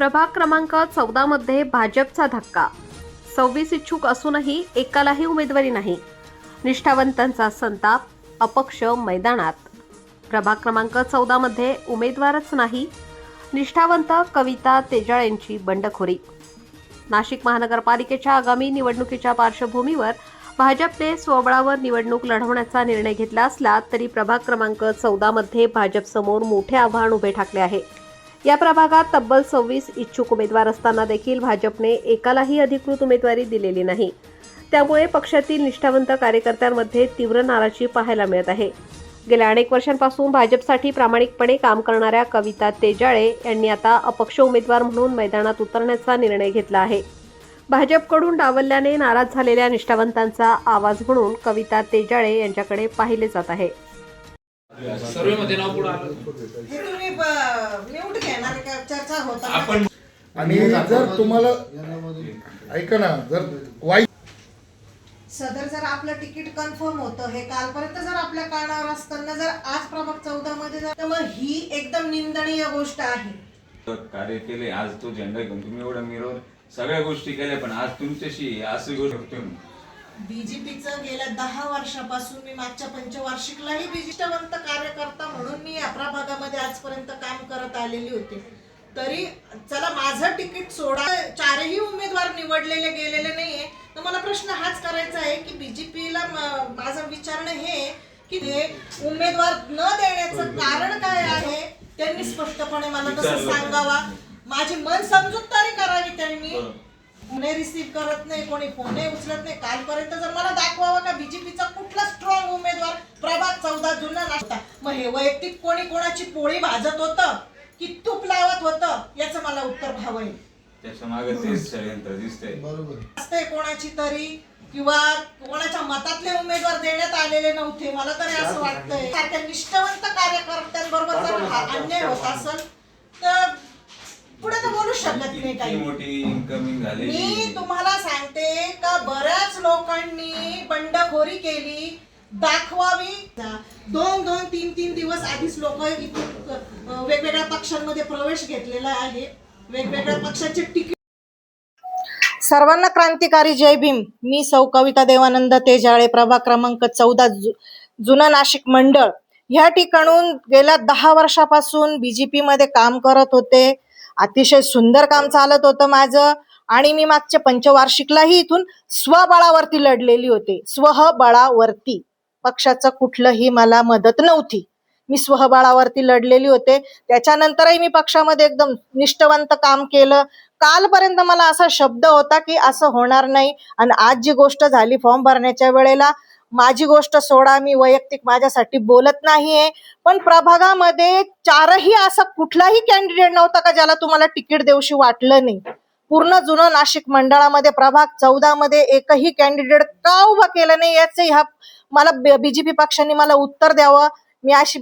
प्रभाग क्रमांक चौदा मध्ये भाजपचा धक्का. सव्वीस इच्छुक असूनही एकालाही उमेदवारी नाही. निष्ठावंतांचा संताप अपक्ष मैदानात. प्रभाग क्रमांक चौदा मध्ये उमेदवारच नाही. निष्ठावंत कविता तेजाळ यांची बंडखोरी. नाशिक महानगरपालिकेच्या आगामी निवडणुकीच्या पार्श्वभूमीवर भाजपने स्वबळावर निवडणूक लढवण्याचा निर्णय घेतला असला तरी प्रभाग क्रमांक चौदामध्ये भाजपसमोर मोठे आव्हान उभे ठाकले आहे. या प्रभागात तब्बल सव्वीस इच्छुक उमेदवार असताना देखील भाजपने एकालाही अधिकृत उमेदवारी दिलेली नाही. त्यामुळे पक्षातील निष्ठावंत कार्यकर्त्यांमध्ये तीव्र नाराजी पाहायला मिळत आहे. गेल्या अनेक वर्षांपासून भाजपसाठी प्रामाणिकपणे काम करणाऱ्या कविता तेजाळे यांनी आता अपक्ष उमेदवार म्हणून मैदानात उतरण्याचा निर्णय घेतला आहे. भाजपकडून डावलल्याने नाराज झालेल्या निष्ठावंतांचा आवाज म्हणून कविता तेजाळे यांच्याकडे पाहिले जात आहे. चर्चा होता? आपण आणि जर तुम्हाला ऐका ना जर वाईट सदर जर आपलं तिकीट कन्फर्म होतं हे कालपर्यंत जर आपल्या कानावर असताना जर आज प्रभाग चौदा मध्ये जर तर मग ही एकदम निंदनीय गोष्ट आहे. कार्य केले आज तो झेंडा घेऊन तुम्ही एवढं मिरवून सगळ्या गोष्टी केल्या पण आज तुमच्याशी अशी गोष्ट होते बीजेपीचं गेल्या दहा वर्षापासून मी मागच्या पंचवार्षिकलाही विशिष्टवंत कार्यकर्ता म्हणून मी या प्रभागामध्ये आजपर्यंत काम करत आलेली होते. तरी चला माझं तिकीट सोडा. चारही उमेदवार निवडलेले गेलेले नाहीये. तर मला प्रश्न हाच करायचा आहे की बीजेपीला माझं विचारणं हे की हे उमेदवार न देण्याचं कारण काय आहे त्यांनी स्पष्टपणे मला तसं. सांगावा? माझी मन समजूतदारी करावी त्यांनी. फोने रिसीव्ह करत नाही कोणी फोने उचलत नाही. कालपर्यंत जर मला दाखवावं का बीजेपीचा कुठला स्ट्रॉंग उमेदवार? प्रभाग चौदा जुना नसता मग हे वैयक्तिक कोणी कोणाची पोळी भाजत होतं? की तूप लावत होतं याचं मला उत्तर हवंय त्याच्यामागे तेच षडयंत्र दिसतंय. असते कोणाची तरी किंवा कोणाच्या मतातले उमेदवार देण्यात आलेले नव्हते. मला तरी असं वाटतंय. सारख्या निष्ठावंत कार्यकर्त्यांबरोबर जर हा अन्याय होत असेल तर पुढे तर बोलू शकत नाही इतकी काही. मोठी इन्कमिंग मी झालेली तुम्हाला सांगते का बऱ्याच लोकांनी बंडखोरी केली दाखवावी. दोन दोन तीन तीन दिवस आधीच लोक वेगवेगळ्या पक्षांमध्ये प्रवेश घेतलेला आहे. वेगवेगळ्या पक्षाचे तिकीट सर्वांना क्रांतिकारी जय भीम. मी सौ कविता देवानंद तेजाळे प्रभा क्रमांक चौदा जु जुनं नाशिक मंडळ. ह्या ठिकाणून गेल्या दहा वर्षापासून बी जे मध्ये काम करत होते. अतिशय सुंदर काम चालत होतं माझं. आणि मी मागच्या पंचवार्षिकलाही इथून स्वबळावरती लढलेली होते. स्वबळावरती. पक्षाचं कुठलंही मला मदत नव्हती. मी स्वबळावरती लढलेली होते. त्याच्यानंतरही मी पक्षामध्ये एकदम निष्ठवंत काम केलं. कालपर्यंत मला असा शब्द होता की असं होणार नाही. आणि आज जी गोष्ट झाली फॉर्म भरण्याच्या वेळेला माझी गोष्ट सोडा मी वैयक्तिक माझ्यासाठी बोलत नाहीये. पण प्रभागामध्ये चारही असा कुठलाही कॅन्डिडेट नव्हता का ज्याला तुम्हाला तिकीट देऊशी वाटलं नाही. पूर्ण जुनं नाशिक मंडळामध्ये प्रभाग चौदा मध्ये एकही कॅन्डिडेट का उभं केलं नाही याचे ह्या मला बीजेपी पक्षाने मला उत्तर द्यावं. मी अशी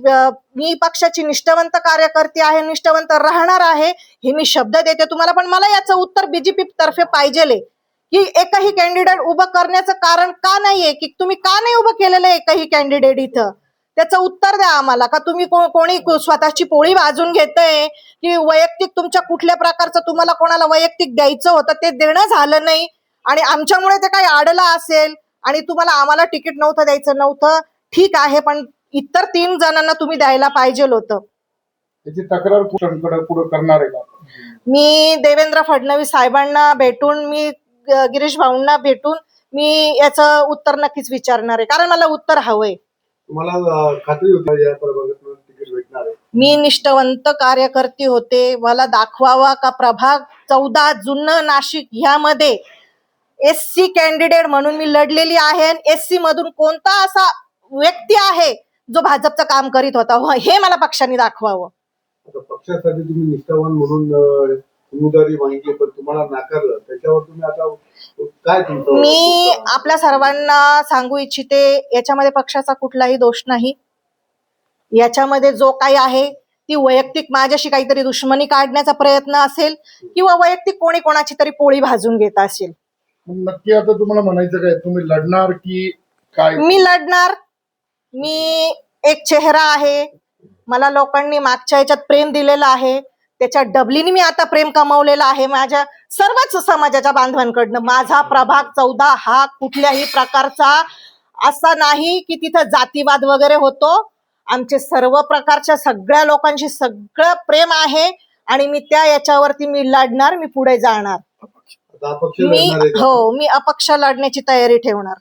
मी पक्षाची निष्ठावंत कार्यकर्ती आहे निष्ठावंत राहणार आहे हे मी शब्द देते तुम्हाला. पण मला याचं उत्तर बीजेपी तर्फे पाहिजेले. की एकही कॅन्डिडेट उभं करण्याचं कारण का नाहीये? की तुम्ही का नाही उभं केलेलं आहे एकही कॅन्डिडेट इथं? त्याचं उत्तर द्या आम्हाला. का तुम्ही को- कोणी स्वतःची पोळी भाजून घेतय? की वैयक्तिक तुमच्या कुठल्या प्रकारचं तुम्हाला कोणाला वैयक्तिक द्यायचं होतं ते देणं झालं नाही. आणि आमच्यामुळे ते काही आडलं असेल आणि तुम्हाला आम्हाला तिकीट नव्हतं द्यायचं नव्हतं. ठीक आहे पण इतर तीन जणांना तुम्ही द्यायला पाहिजे होतं. त्याची तक्रार कुठं पुढे करणार आहे का? मी देवेंद्र फडणवीस साहेबांना भेटून मी अ, गिरीश भाऊंना भेटून मी याचं उत्तर नक्कीच विचारणार आहे. कारण मला उत्तर हवंय. अं, खात्री होती या प्रभागातून तिकीट भेटणार आहे? मी निष्ठावंत कार्यकर्ते होते. मला दाखवावा का प्रभाग? चौदा जुनं नाशिक ह्यामध्ये एस सी कॅन्डिडेट म्हणून मी लढलेली आहे एस सी मधून कोणता असा व्यक्ती आहे जो भाजपचं काम करीत होता? हो, हे मला पक्षाने दाखवावं. पक्षासाठी तुम्ही निष्ठावान म्हणून उमेदवारी मागितली पण तुम्हाला नाकारलं. त्याच्यावर तुम्ही आता काय मी आपल्या सर्वांना सांगू इच्छिते याच्यामध्ये पक्षाचा कुठलाही दोष नाही. याच्यामध्ये जो काही आहे ती वैयक्तिक माझ्याशी काहीतरी दुश्मनी काढण्याचा प्रयत्न असेल किंवा वैयक्तिक कोणी कोणाची तरी पोळी भाजून घेत असेल. मग नक्की आता तुम्हाला म्हणायचं काय? तुम्ही लढणार की काय? मी लढणार. मी एक चेहरा आहे. मला लोकांनी मागच्या ह्याच्यात प्रेम दिलेलं आहे. त्याच्या डबलीने मी आता प्रेम कमावलेलं आहे. माझ्या सर्वच समाजाच्या बांधवांकडनं. माझा प्रभाग चौदा हा कुठल्याही प्रकारचा असा नाही की तिथं जातीवाद वगैरे होतो. आमचे सर्व प्रकारच्या सगळ्या लोकांशी सगळं प्रेम आहे. आणि मी त्या याच्यावरती मी लढणार मी पुढे जाणार. मी? हो मी अपक्ष लढण्याची तयारी ठेवणार